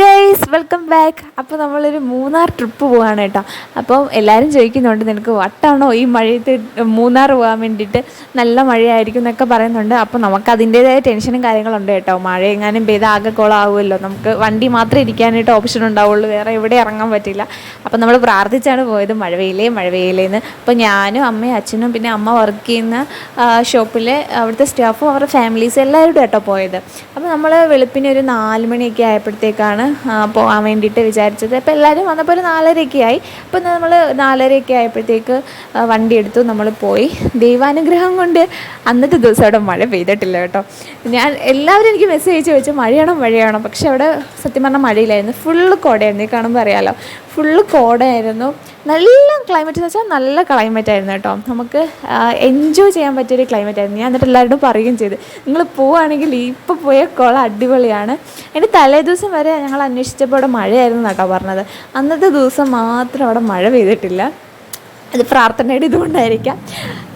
Guys welcome back അപ്പോൾ നമ്മളൊരു Munnar trip പോവാണ് കേട്ടോ. അപ്പോൾ എല്ലാവരും ചോദിക്കുന്നുണ്ട് നിനക്ക് വട്ടാണോ ഈ മഴയത്ത് മൂന്നാർ പോകാൻ വേണ്ടിയിട്ട് നല്ല മഴയായിരിക്കും എന്നൊക്കെ പറയുന്നുണ്ട്. അപ്പോൾ നമുക്ക് അതിന്റേതായ ടെൻഷനും കാര്യങ്ങളുണ്ട് കേട്ടോ. മഴ എങ്ങാനും പെയ്ത് ആകെ കോളാവുമല്ലോ. നമുക്ക് വണ്ടി മാത്രം ഇരിക്കാനായിട്ട് ഓപ്ഷൻ ഉണ്ടാവുള്ളൂ. വേറെ എവിടെ ഇറങ്ങാൻ പറ്റില്ല. അപ്പോൾ നമ്മൾ പ്രാർത്ഥിച്ചാണ് പോയത് മഴ പെയ്യിലേ മഴ പെയ്യലേന്ന് അപ്പോൾ ഞാനും അമ്മയും അച്ഛനും പിന്നെ അമ്മ വർക്ക് ചെയ്യുന്ന ഷോപ്പിലെ അവിടുത്തെ സ്റ്റാഫും അവരുടെ ഫാമിലീസ് എല്ലാവരും കേട്ടോ പോയത്. അപ്പോൾ നമ്മൾ വെളുപ്പിന് ഒരു നാല് മണിയൊക്കെ ആയപ്പോഴത്തേക്കാണ് ആ, പോകാൻ വേണ്ടിയിട്ട് വിചാരിച്ചത്. അപ്പോൾ എല്ലാവരും വന്നപ്പോൾ ഒരു നാലരയൊക്കെ ആയി. അപ്പോൾ നമ്മൾ നാലരയൊക്കെ ആയപ്പോഴത്തേക്ക് വണ്ടി എടുത്തു നമ്മൾ പോയി. ദൈവാനുഗ്രഹം കൊണ്ട് അന്നത്തെ ദിവസം അവിടെ മഴ പെയ്തിട്ടില്ല കേട്ടോ. ഞാൻ എല്ലാവരും എനിക്ക് മെസ്സേജ് ചോദിച്ചു മഴയാണോ മഴയാണോ? പക്ഷെ അവിടെ സത്യം പറഞ്ഞാൽ മഴയില്ലായിരുന്നു. ഫുള്ള് കോടയായിരുന്നു. ഈ കാണുമ്പോൾ അറിയാലോ. ഫുള്ള് കോടയായിരുന്നു നല്ല ക്ലൈമറ്റ് എന്ന് വെച്ചാൽ നല്ല ക്ലൈമറ്റ് ആയിരുന്നു കേട്ടോ. നമുക്ക് എൻജോയ് ചെയ്യാൻ പറ്റിയൊരു ക്ലൈമറ്റ് ആയിരുന്നു. ഞാൻ എന്നിട്ട് എല്ലാവരോടും പറയുകയും ചെയ്തു. നിങ്ങൾ പോവുകയാണെങ്കിൽ ഇപ്പോൾ പോയ കുളം അടിപൊളിയാണ്. എന്റെ തലേ ദിവസം വരെ ഞങ്ങൾ അന്വേഷിച്ചപ്പോൾ അവിടെ മഴയായിരുന്നു കേട്ടോ പറഞ്ഞത്. അന്നത്തെ ദിവസം മാത്രം അവിടെ മഴ പെയ്തിട്ടില്ല. അത് പ്രാർത്ഥനയുടെ ഇതുകൊണ്ടായിരിക്കാം.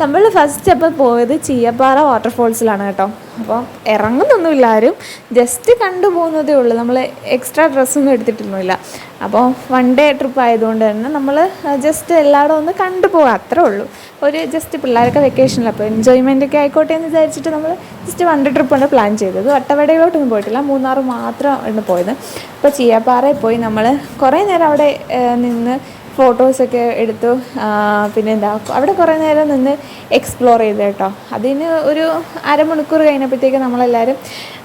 നമ്മൾ ഫസ്റ്റ് അപ്പോൾ പോയത് ചീയപ്പാറ വാട്ടർഫോൾസിലാണ് കേട്ടോ. അപ്പോൾ ഇറങ്ങുന്നൊന്നുമില്ല ആരും. ജസ്റ്റ് കണ്ടു പോകുന്നതേ ഉള്ളൂ. നമ്മൾ എക്സ്ട്രാ ഡ്രസ്സൊന്നും എടുത്തിട്ടൊന്നുമില്ല. അപ്പോൾ വൺ ഡേ ട്രിപ്പ് ആയതുകൊണ്ട് തന്നെ നമ്മൾ ജസ്റ്റ് എല്ലായിടും ഒന്ന് കണ്ടു പോകുക അത്രേ ഉള്ളൂ. ഒരു ജസ്റ്റ് പിള്ളേരൊക്കെ വെക്കേഷനിൽ അപ്പോൾ എൻജോയ്മെന്റ് ഒക്കെ ആയിക്കോട്ടെ എന്ന് വിചാരിച്ചിട്ട് നമ്മൾ ജസ്റ്റ് വൺ ഡേ ട്രിപ്പാണ് പ്ലാൻ ചെയ്തത്. വട്ടവടയിലോട്ടൊന്നും പോയിട്ടില്ല. മൂന്നാർ മാത്രമാണ് പോയത്. അപ്പോൾ ചീയപ്പാറയിൽ പോയി നമ്മൾ കുറേ നേരം അവിടെ നിന്ന് ഫോട്ടോസൊക്കെ എടുത്തു. പിന്നെ എന്താ അവിടെ കുറേ നേരം നിന്ന് എക്സ്പ്ലോർ ചെയ്തു കേട്ടോ. അതിന് ഒരു അരമണിക്കൂർ കഴിഞ്ഞപ്പോഴത്തേക്ക് നമ്മളെല്ലാവരും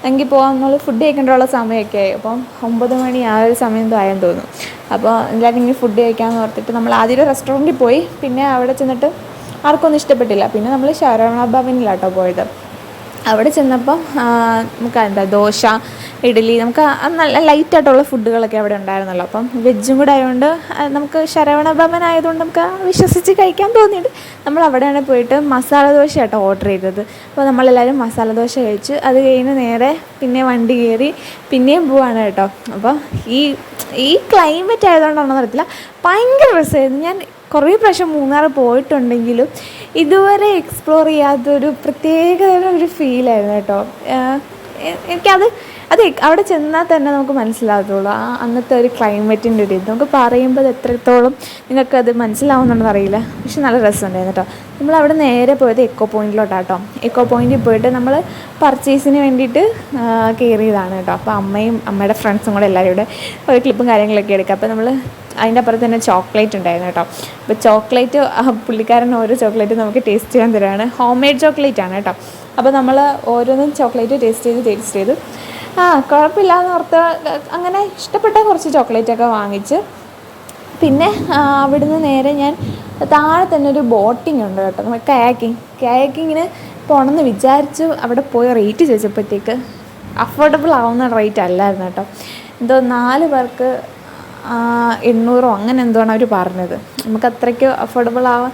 എങ്കിൽ പോകാൻ നമ്മൾ ഫുഡ് കഴിക്കേണ്ടുള്ള സമയമൊക്കെ ആയി. അപ്പം ഒമ്പത് മണി ആ ഒരു സമയം ആയെന്ന് തോന്നുന്നു. അപ്പോൾ എല്ലാവരും ഇങ്ങനെ ഫുഡ് കഴിക്കാമെന്ന് ഓർത്തിട്ട് നമ്മൾ ആദ്യം റെസ്റ്റോറന്റിൽ പോയി. പിന്നെ അവിടെ ചെന്നിട്ട് ആർക്കൊന്നും ഇഷ്ടപ്പെട്ടില്ല. പിന്നെ നമ്മൾ ശരവണ ഭവനിലാട്ടോ പോയത്. അവിടെ ചെന്നപ്പം നമുക്ക് എന്താ ദോശ ഇഡ്ഡലി നമുക്ക് നല്ല ലൈറ്റായിട്ടുള്ള ഫുഡുകളൊക്കെ അവിടെ ഉണ്ടായിരുന്നല്ലോ. അപ്പം വെജും കൂടെ ആയതുകൊണ്ട് നമുക്ക് ശരവണ ആയതുകൊണ്ട് നമുക്ക് വിശ്വസിച്ച് കഴിക്കാൻ തോന്നിയിട്ട് നമ്മൾ അവിടെയാണ് പോയിട്ട് മസാല ദോശ കേട്ടോ ഓർഡർ ചെയ്തത്. അപ്പോൾ നമ്മളെല്ലാവരും മസാല ദോശ കഴിച്ച്. അത് കഴിഞ്ഞ് നേരെ പിന്നെ വണ്ടി കയറി പിന്നെയും പോവാണ് കേട്ടോ. അപ്പോൾ ഈ ഈ ക്ലൈമറ്റ് ആയതുകൊണ്ടാണെന്ന് അറിയത്തില്ല. ഭയങ്കര രസമായിരുന്നു. ഞാൻ കുറേ പ്രാവശ്യം മൂന്നാർ പോയിട്ടുണ്ടെങ്കിലും ഇതുവരെ എക്സ്പ്ലോർ ചെയ്യാത്തൊരു പ്രത്യേകതരം ഒരു ഫീലായിരുന്നു കേട്ടോ. എനിക്കത് അത് അവിടെ ചെന്നാൽ തന്നെ നമുക്ക് മനസ്സിലാകത്തുള്ളൂ. ആ അന്നത്തെ ഒരു ക്ലൈമറ്റിന്റെ ഒരു ഇത്. നമുക്ക് പറയുമ്പോൾ അത് എത്രത്തോളം നിങ്ങൾക്കത് മനസ്സിലാവുന്നുണ്ടെന്ന് അറിയില്ല. പക്ഷെ നല്ല രസമുണ്ടായിരുന്നു കേട്ടോ. നമ്മൾ അവിടെ നേരെ പോയത് എക്കോ പോയിന്റിലോട്ട് കേട്ടോ എക്കോ പോയിന്റിൽ പോയിട്ട് നമ്മൾ പർച്ചേസിന് വേണ്ടിയിട്ട് കയറിയതാണ് കേട്ടോ അപ്പോൾ അമ്മയും അമ്മയുടെ ഫ്രണ്ട്സും കൂടെ എല്ലാവരും കൂടെ ഒരു ക്ലിപ്പും കാര്യങ്ങളൊക്കെ എടുക്കുക. അപ്പോൾ നമ്മൾ അതിന്റെ അപ്പുറത്ത് തന്നെ ചോക്ലേറ്റ് ഉണ്ടായിരുന്നു കേട്ടോ അപ്പോൾ ചോക്ലേറ്റ് പുള്ളിക്കാരൻ ഓരോ ചോക്ലേറ്റ് നമുക്ക് ടേസ്റ്റ് ചെയ്യാൻ തരുവാണ്. ഹോം മെയ്ഡ് ചോക്ലേറ്റ് ആണ് കേട്ടോ അപ്പോൾ നമ്മൾ ഓരോന്നും ചോക്ലേറ്റ് ടേസ്റ്റ് ചെയ്ത് ടേസ്റ്റ് ചെയ്തു. ആ കുഴപ്പമില്ല എന്ന് ഓർത്ത് അങ്ങനെ ഇഷ്ടപ്പെട്ട കുറച്ച് ചോക്ലേറ്റൊക്കെ വാങ്ങിച്ച്. പിന്നെ അവിടുന്ന് നേരെ ഞാൻ താഴെ തന്നെ ഒരു ബോട്ടിംഗ് ഉണ്ട് കേട്ടോ. നമ്മൾ കയാക്കിങ്. കയാക്കിങ്ങിന് പോകണമെന്ന് വിചാരിച്ചു അവിടെ പോയി റേറ്റ് ചോദിച്ചപ്പോഴത്തേക്ക് അഫോർഡബിൾ ആവുന്ന റേറ്റ് അല്ലായിരുന്നു കേട്ടോ. എന്തോ നാല് പേർക്ക് എണ്ണൂറോ അങ്ങനെ എന്തോ ആണ് അവർ പറഞ്ഞത്. നമുക്ക് അത്രയ്ക്ക് അഫോർഡബിൾ ആവാൻ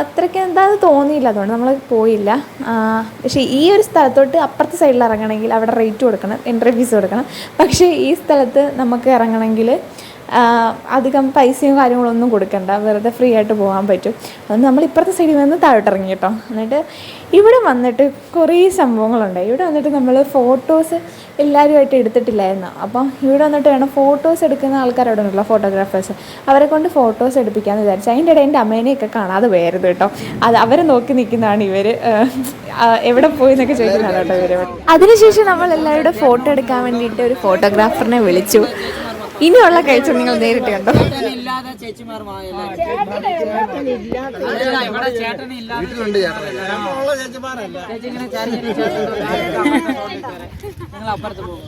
അത്രയ്ക്ക് എന്താ തോന്നിയില്ല. അതുകൊണ്ട് നമ്മൾ പോയില്ല. പക്ഷേ ഈ ഒരു സ്ഥലത്തോട്ട് അപ്പുറത്തെ സൈഡിൽ ഇറങ്ങണമെങ്കിൽ അവിടെ റേറ്റ് കൊടുക്കണം എൻട്രി ഫീസ് കൊടുക്കണം. പക്ഷേ ഈ സ്ഥലത്ത് നമുക്ക് ഇറങ്ങണമെങ്കിൽ അധികം പൈസയും കാര്യങ്ങളൊന്നും കൊടുക്കണ്ട. വെറുതെ ഫ്രീ ആയിട്ട് പോകാൻ പറ്റും. അതുകൊണ്ട് നമ്മൾ ഇപ്പുറത്തെ സൈഡിൽ നിന്ന് താഴോട്ട് ഇറങ്ങി കേട്ടോ. എന്നിട്ട് ഇവിടെ വന്നിട്ട് കുറേ സംഭവങ്ങളുണ്ടായി ഇവിടെ വന്നിട്ട് നമ്മൾ ഫോട്ടോസ് എല്ലാവരുമായിട്ട് എടുത്തിട്ടില്ലായിരുന്നു. അപ്പോൾ ഇവിടെ വന്നിട്ട് വേണം ഫോട്ടോസ് എടുക്കുന്ന ആൾക്കാരവിടെ ഉണ്ടല്ലോ ഫോട്ടോഗ്രാഫേഴ്സ് അവരെ കൊണ്ട് ഫോട്ടോസ് എടുപ്പിക്കാമെന്ന് വിചാരിച്ചു അതിന്റെ ഇടയിൽ എന്റെ അമ്മേനെയൊക്കെ കാണാതെ വേറെ കേട്ടോ. അത് അവരെ നോക്കി നിൽക്കുന്നതാണ് ഇവർ എവിടെ പോയി എന്നൊക്കെ ചോദിക്കുന്നതാണ് കേട്ടോ ഇവർ അതിനുശേഷം നമ്മൾ എല്ലാവരുടെ ഫോട്ടോ എടുക്കാൻ വേണ്ടിയിട്ട് ഒരു ഫോട്ടോഗ്രാഫറിനെ വിളിച്ചു. ഇനിയുള്ള കഴിച്ചു നിങ്ങൾ നേരിട്ട് കണ്ടോ? ഇല്ലാതെ ചേച്ചിമാർ ഇവിടെ ചേട്ടന് ഇല്ലാതെ ചേച്ചി ഇങ്ങനെ ചാരി നിങ്ങൾ അപ്പുറത്ത് പോകും.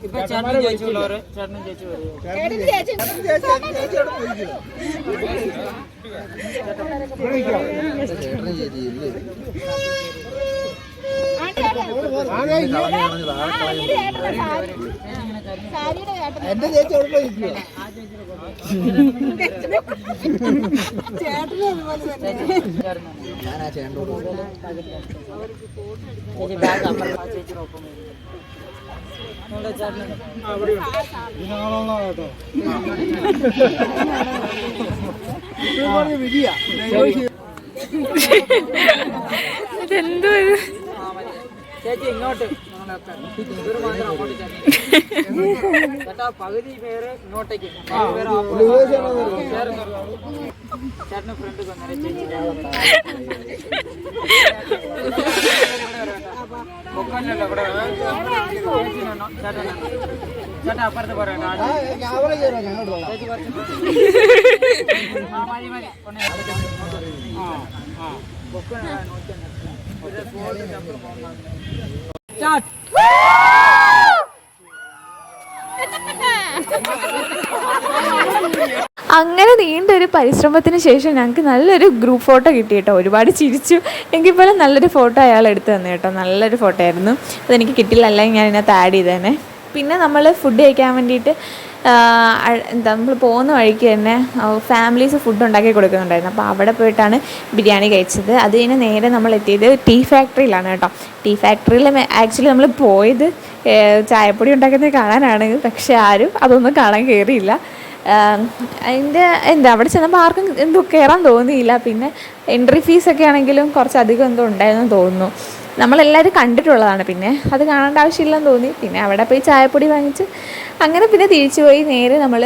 ഇപ്പൊ ചേട്ടനും ചേച്ചി ഉള്ളവര് ചേട്ടനും ചേച്ചി വരും ചേച്ചി അവിടെ ഞാൻ ആ ഇതെന്തോ ഇത്? ചേച്ചി ഇങ്ങോട്ട്. പകുതി പേര് ഇങ്ങോട്ടേക്ക്. ചേട്ടന് ഫ്രണ്ട്. ചേട്ടൻ അപ്പുറത്ത് പറയണ്ട ആ മതി മതി. ആ ആ അങ്ങനെ നീണ്ട ഒരു പരിശ്രമത്തിന് ശേഷം ഞങ്ങൾക്ക് നല്ലൊരു ഗ്രൂപ്പ് ഫോട്ടോ കിട്ടി കേട്ടോ. ഒരുപാട് ചിരിച്ചു. എങ്കിൽ പോലും നല്ലൊരു ഫോട്ടോ അയാൾ എടുത്തു തന്നെ കേട്ടോ. നല്ലൊരു ഫോട്ടോ ആയിരുന്നു. അതെനിക്ക് കിട്ടില്ല അല്ലെങ്കിൽ ഞാൻ ഇതിനകത്ത് ആഡ് ചെയ്തേനെ. പിന്നെ നമ്മൾ ഫുഡ് കഴിക്കാൻ വേണ്ടിയിട്ട് എന്താ നമ്മൾ പോകുന്ന വഴിക്ക് തന്നെ ഫാമിലീസ് ഫുഡ് ഉണ്ടാക്കി കൊടുക്കുന്നുണ്ടായിരുന്നു. അപ്പോൾ അവിടെ പോയിട്ടാണ് ബിരിയാണി കഴിച്ചത്. അത് കഴിഞ്ഞ് നേരെ നമ്മൾ എത്തിയത് ടീ ഫാക്ടറിയിലാണ് കേട്ടോ. ടീ ഫാക്ടറിയിൽ ആക്ച്വലി നമ്മൾ പോയത് ചായപ്പൊടി ഉണ്ടാക്കുന്നത് കാണാനാണ്. പക്ഷെ ആരും അതൊന്നും കാണാൻ കയറിയില്ല അതിന്റെ എന്താ അവിടെ ചെന്നപ്പോൾ ആർക്കും എന്തോ കയറാൻ തോന്നിയില്ല. പിന്നെ എൻട്രി ഫീസൊക്കെ ആണെങ്കിലും കുറച്ചധികം എന്തോ ഉണ്ടായെന്ന് തോന്നുന്നു. നമ്മളെല്ലാവരും കണ്ടിട്ടുള്ളതാണ്. പിന്നെ അത് കാണേണ്ട ആവശ്യമില്ലെന്ന് തോന്നി. പിന്നെ അവിടെ പോയി ചായപ്പൊടി വാങ്ങിച്ച് അങ്ങനെ പിന്നെ തിരിച്ചു പോയി. നേരെ നമ്മൾ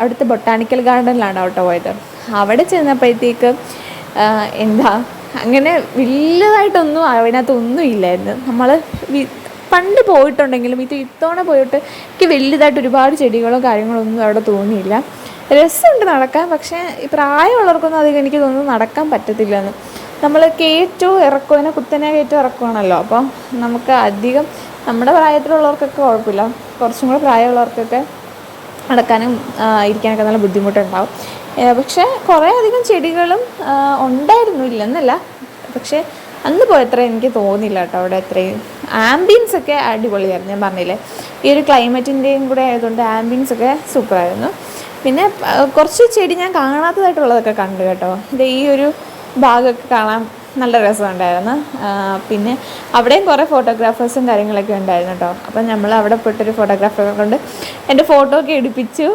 അവിടുത്തെ ബൊട്ടാണിക്കൽ ഗാർഡനിലാണ് ഓട്ടോ പോയത്. അവിടെ ചെന്നപ്പോഴത്തേക്ക് എന്താ അങ്ങനെ വലുതായിട്ടൊന്നും അതിനകത്തൊന്നും ഇല്ലായിരുന്നു. നമ്മൾ പണ്ട് പോയിട്ടുണ്ടെങ്കിലും ഇത് ഇത്തവണ പോയിട്ട് എനിക്ക് വലുതായിട്ട് ഒരുപാട് ചെടികളോ കാര്യങ്ങളോ ഒന്നും അവിടെ തോന്നിയില്ല. രസമുണ്ട് നടക്കാൻ പക്ഷേ പ്രായമുള്ളവർക്കൊന്നും അധികം എനിക്ക് തോന്നുന്നു നടക്കാൻ പറ്റത്തില്ലെന്ന്. നമ്മൾ കേറ്റു ഇറക്കുവനെ കുത്തനെ കയറ്റവും ഇറക്കുവാണല്ലോ. അപ്പോൾ നമുക്ക് അധികം നമ്മുടെ പ്രായത്തിലുള്ളവർക്കൊക്കെ കുഴപ്പമില്ല. കുറച്ചും കൂടെ പ്രായമുള്ളവർക്കൊക്കെ നടക്കാനും ഇരിക്കാനൊക്കെ നല്ല ബുദ്ധിമുട്ടുണ്ടാവും. പക്ഷേ കുറേ അധികം ചെടികളും ഉണ്ടായിരുന്നു ഉണ്ടായിരുന്നു ഇല്ലെന്നല്ല പക്ഷേ അന്ന് പോയത്ര എനിക്ക് തോന്നില്ല കേട്ടോ അവിടെ അത്രയും. ആംബിയൻസ് ഒക്കെ അടിപൊളിയായിരുന്നു ഞാൻ പറഞ്ഞില്ലേ. ഈ ഒരു ക്ലൈമറ്റിന്റെയും കൂടെ ആയതുകൊണ്ട് ആംബിയൻസ് ഒക്കെ സൂപ്പറായിരുന്നു. പിന്നെ കുറച്ച് ചെടി ഞാൻ കാണാത്തതായിട്ടുള്ളതൊക്കെ കണ്ടു കേട്ടോ. ഇത് ഈ ഒരു ഭാഗമൊക്കെ കാണാൻ നല്ല രസമുണ്ടായിരുന്നു. പിന്നെ അവിടെയും കുറേ ഫോട്ടോഗ്രാഫേഴ്സും കാര്യങ്ങളൊക്കെ ഉണ്ടായിരുന്നു കേട്ടോ. അപ്പം നമ്മൾ അവിടെ പോയിട്ടൊരു ഫോട്ടോഗ്രാഫറെ കൊണ്ട് എന്റെ ഫോട്ടോ ഒക്കെ എടുപ്പിച്ചു.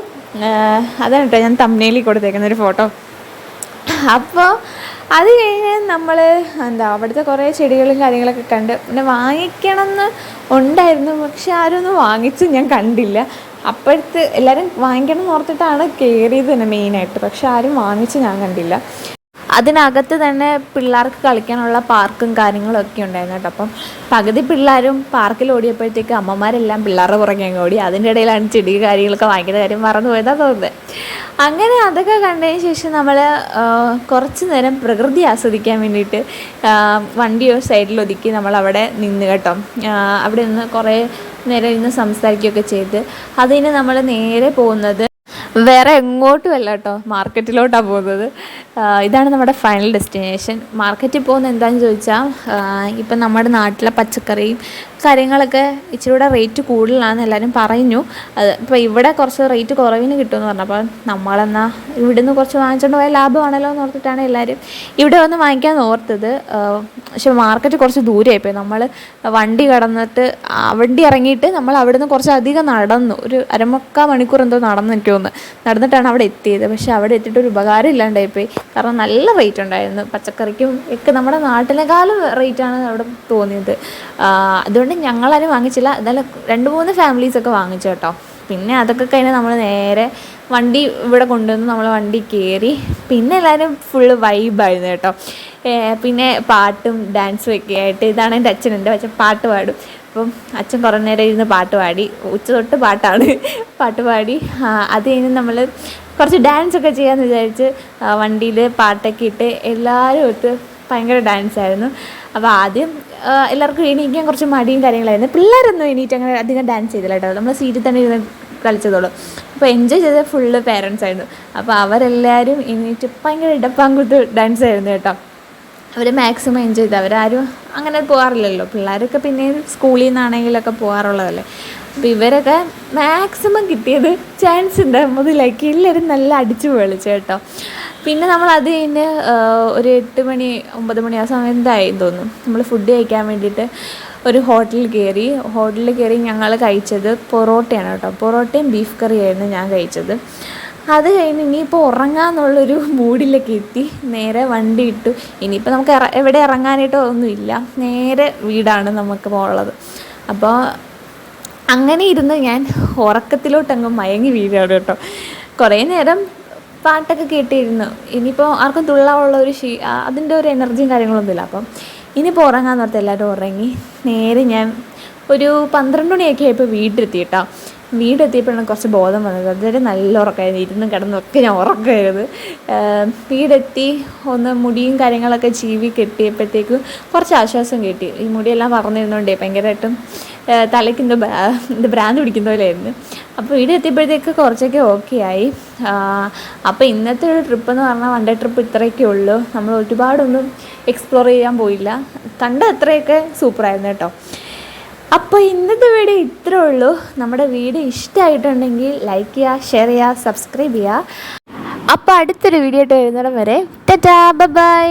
അതാണ് കേട്ടോ ഞാൻ തമ്മനയിൽ കൊടുത്തേക്കുന്ന ഒരു ഫോട്ടോ അപ്പോൾ അത് കഴിഞ്ഞ് നമ്മൾ എന്താ അവിടുത്തെ കുറേ ചെടികളും കാര്യങ്ങളൊക്കെ കണ്ട് പിന്നെ വാങ്ങിക്കണം എന്ന് ഉണ്ടായിരുന്നു. പക്ഷെ ആരും ഒന്നും വാങ്ങിച്ച് ഞാൻ കണ്ടില്ല. അപ്പോഴത്തെ എല്ലാവരും വാങ്ങിക്കണം എന്ന് ഓർത്തിട്ടാണ് കയറിയത് തന്നെ മെയിനായിട്ട് പക്ഷെ ആരും വാങ്ങിച്ച് ഞാൻ കണ്ടില്ല. അതിനകത്ത് തന്നെ പിള്ളേർക്ക് കളിക്കാനുള്ള പാർക്കും കാര്യങ്ങളും ഒക്കെ ഉണ്ടായിരുന്നു കേട്ടോ. അപ്പം പകുതി പിള്ളേരും പാർക്കിൽ ഓടിയപ്പോഴത്തേക്ക് അമ്മമാരെല്ലാം പിള്ളേരുടെ പുറകെ അങ്ങ് ഓടി. അതിന്റെ ഇടയിലാണ് ചെടി കാര്യങ്ങളൊക്കെ വാങ്ങിക്കുന്ന കാര്യം മറന്നു പോയതാണ് തോന്നുന്നത് അങ്ങനെ അതൊക്കെ കണ്ടതിന് ശേഷം നമ്മൾ കുറച്ച് നേരം പ്രകൃതി ആസ്വദിക്കാൻ വേണ്ടിയിട്ട് വണ്ടിയോ വണ്ടി സൈഡിൽ ഒതുക്കി നമ്മൾ അവിടെ നിന്ന് കേട്ടോ. അവിടെ നിന്ന് കുറേ നേരം ഇരുന്ന് സംസാരിക്കുകയൊക്കെ ചെയ്ത് അതിന് നമ്മൾ നേരെ പോകുന്നത് വേറെ എങ്ങോട്ടും അല്ല കേട്ടോ. മാർക്കറ്റിലോട്ടാണ് പോകുന്നത്. ഇതാണ് നമ്മുടെ ഫൈനൽ ഡെസ്റ്റിനേഷൻ മാർക്കറ്റിൽ പോകുന്ന എന്താണെന്ന് ചോദിച്ചാൽ ഇപ്പം നമ്മുടെ നാട്ടിലെ പച്ചക്കറിയും കാര്യങ്ങളൊക്കെ ഇച്ചിരി കൂടെ റേറ്റ് കൂടുതലാണെന്ന് എല്ലാവരും പറഞ്ഞു അത് ഇപ്പോൾ ഇവിടെ കുറച്ച് റേറ്റ് കുറവിന് കിട്ടുമെന്ന് പറഞ്ഞു. അപ്പം നമ്മളെന്നാൽ ഇവിടെ നിന്ന് കുറച്ച് വാങ്ങിച്ചുകൊണ്ട് പോയാൽ ലാഭമാണല്ലോ എന്ന് ഓർത്തിട്ടാണ് എല്ലാവരും ഇവിടെ വന്ന് വാങ്ങിക്കാൻ ഓർത്തത്. പക്ഷെ മാർക്കറ്റ് കുറച്ച് ദൂരെയായിപ്പോയി. നമ്മൾ വണ്ടി കടന്നിട്ട് വണ്ടി ഇറങ്ങിയിട്ട് നമ്മൾ അവിടുന്ന് കുറച്ച് അധികം നടന്നു. ഒരു അരമുക്കാൽ മണിക്കൂർ എന്തോ നടന്നു എനിക്ക് നടന്നിട്ടാണ് അവിടെ എത്തിയത്. പക്ഷെ അവിടെ എത്തിയിട്ട് ഒരു ഉപകാരം ഇല്ലാണ്ടായിപ്പോയി. കാരണം നല്ല റേറ്റ് ഉണ്ടായിരുന്നു. പച്ചക്കറിക്കും ഒക്കെ നമ്മുടെ നാട്ടിലേക്കാളും റേറ്റാണ് അവിടെ തോന്നിയത്. അതുകൊണ്ട് ഞങ്ങളാരും വാങ്ങിച്ചില്ല. എന്നാലും രണ്ട് മൂന്ന് ഫാമിലീസൊക്കെ വാങ്ങിച്ചു കേട്ടോ. പിന്നെ അതൊക്കെ കഴിഞ്ഞ് നമ്മൾ നേരെ വണ്ടി ഇവിടെ കൊണ്ടുവന്ന് നമ്മൾ വണ്ടി കയറി. പിന്നെ എല്ലാവരും ഫുള്ള് വൈബായിരുന്നു കേട്ടോ. പിന്നെ പാട്ടും ഡാൻസും ഒക്കെ ആയിട്ട് ഇതാണ് എന്റെ അച്ഛൻ എന്റെ അച്ഛൻ പാട്ട് പാടും. അപ്പം അച്ഛൻ കുറേ നേരം ഇരുന്ന് പാട്ട് പാടി. ഉച്ച തൊട്ട് പാട്ടാണ്. പാട്ട് പാടി. അത് കഴിഞ്ഞ് നമ്മൾ കുറച്ച് ഡാൻസ് ഒക്കെ ചെയ്യാമെന്ന് വിചാരിച്ച് വണ്ടിയിൽ പാട്ടൊക്കെ ഇട്ട് എല്ലാവരും ഒത്ത് ഭയങ്കര ഡാൻസ് ആയിരുന്നു. അപ്പോൾ ആദ്യം എല്ലാവർക്കും എണീക്കാൻ കുറച്ച് മടിയും കാര്യങ്ങളായിരുന്നു. പിള്ളേരൊന്നും എണീറ്റ് അങ്ങനെ അധികം ഡാൻസ് ചെയ്തില്ല കേട്ടോ. നമ്മൾ സീറ്റിൽ തന്നെ ഇരുന്ന് കളിച്ചതോളൂ അപ്പോൾ എൻജോയ് ചെയ്ത ഫുള്ള് പേരൻസ് ആയിരുന്നു. അപ്പോൾ അവരെല്ലാവരും എണീറ്റ് ഭയങ്കര ഇടപ്പാങ്കുത്ത് ഡാൻസ് ആയിരുന്നു കേട്ടോ. അവർ മാക്സിമം എൻജോയ് ചെയ്ത്. അവരാരും അങ്ങനെ പോകാറില്ലല്ലോ. പിള്ളേരൊക്കെ പിന്നെ സ്കൂളിൽ നിന്നാണെങ്കിലൊക്കെ പോകാറുള്ളതല്ലേ. അപ്പോൾ ഇവരൊക്കെ മാക്സിമം കിട്ടിയത് ചാൻസ് ഉണ്ട്. മുതലാക്കി എല്ലാവരും നല്ല അടിച്ചു പൊളിച്ചു കേട്ടോ. പിന്നെ നമ്മൾ അത് കഴിഞ്ഞ് ഒരു എട്ട് മണി ഒമ്പത് മണി ആ സമയം എന്തായി തോന്നും നമ്മൾ ഫുഡ് കഴിക്കാൻ വേണ്ടിയിട്ട് ഒരു ഹോട്ടലിൽ കയറി. ഹോട്ടലിൽ കയറി ഞങ്ങൾ കഴിച്ചത് പൊറോട്ടയാണ് കേട്ടോ. പൊറോട്ടയും ബീഫ് കറിയായിരുന്നു ഞാൻ കഴിച്ചത്. അത് കഴിഞ്ഞ് ഇനിയിപ്പോൾ ഉറങ്ങാന്നുള്ളൊരു മൂഡിലേക്ക് എത്തി. നേരെ വണ്ടി ഇട്ടു. ഇനിയിപ്പോൾ നമുക്ക് എവിടെ ഇറങ്ങാനായിട്ടോ ഒന്നുമില്ല. നേരെ വീടാണ് നമുക്കിപ്പോൾ ഉള്ളത്. അപ്പോൾ അങ്ങനെ ഇരുന്ന് ഞാൻ ഉറക്കത്തിലോട്ടങ്ങ് മയങ്ങി വീഴാണ് കേട്ടോ. കുറേ നേരം പാട്ടൊക്കെ കേട്ടിരുന്നു. ഇനിയിപ്പോൾ ആർക്കും തുള്ളാനുള്ള ഒരു ഷീ അതിന്റെ ഒരു എനർജിയും കാര്യങ്ങളൊന്നുമില്ല അപ്പം ഇനിയിപ്പോൾ ഉറങ്ങാൻ നേരത്തെ എല്ലാവരും ഉറങ്ങി. നേരെ ഞാൻ ഒരു പന്ത്രണ്ട് മണിയൊക്കെ ആയപ്പോൾ വീട്ടിലെത്തി കേട്ടോ. വീടെത്തിയപ്പോഴാണ് കുറച്ച് ബോധം വന്നത്. അതുവരെ നല്ല ഉറക്കമായിരുന്നു. ഇരുന്നും കിടന്നൊക്കെ ഞാൻ ഉറക്കമായിരുന്നു. വീടെത്തി ഒന്ന് മുടിയും കാര്യങ്ങളൊക്കെ ചീവി കെട്ടിയപ്പോഴത്തേക്കും കുറച്ച് ആശ്വാസം കിട്ടി. ഈ മുടിയെല്ലാം പറഞ്ഞിരുന്നോണ്ടേ ഭയങ്കരമായിട്ടും തലയ്ക്ക് എന്തോ എന്താ ബ്രാൻഡ് പിടിക്കുന്ന പോലെയായിരുന്നു. അപ്പോൾ വീട് എത്തിയപ്പോഴത്തേക്ക് കുറച്ചൊക്കെ ഓക്കെ ആയി. അപ്പോൾ ഇന്നത്തെ ഒരു ട്രിപ്പ് എന്ന് പറഞ്ഞാൽ വൺ ഡേ ട്രിപ്പ് ഇത്രയൊക്കെ ഉള്ളൂ. നമ്മൾ ഒരുപാടൊന്നും എക്സ്പ്ലോർ ചെയ്യാൻ പോയില്ല. കണ്ട അത്രയൊക്കെ സൂപ്പറായിരുന്നു കേട്ടോ. അപ്പോൾ ഇന്നത്തെ വീഡിയോ ഇത്രേ ഉള്ളൂ. നമ്മുടെ വീഡിയോ ഇഷ്ടമായിട്ടുണ്ടെങ്കിൽ ലൈക്ക് ചെയ്യുക ഷെയർ ചെയ്യുക സബ്സ്ക്രൈബ് ചെയ്യുക. അപ്പോൾ അടുത്തൊരു വീഡിയോ ആയിട്ട് വരുന്നിടം വരെ. Tata bye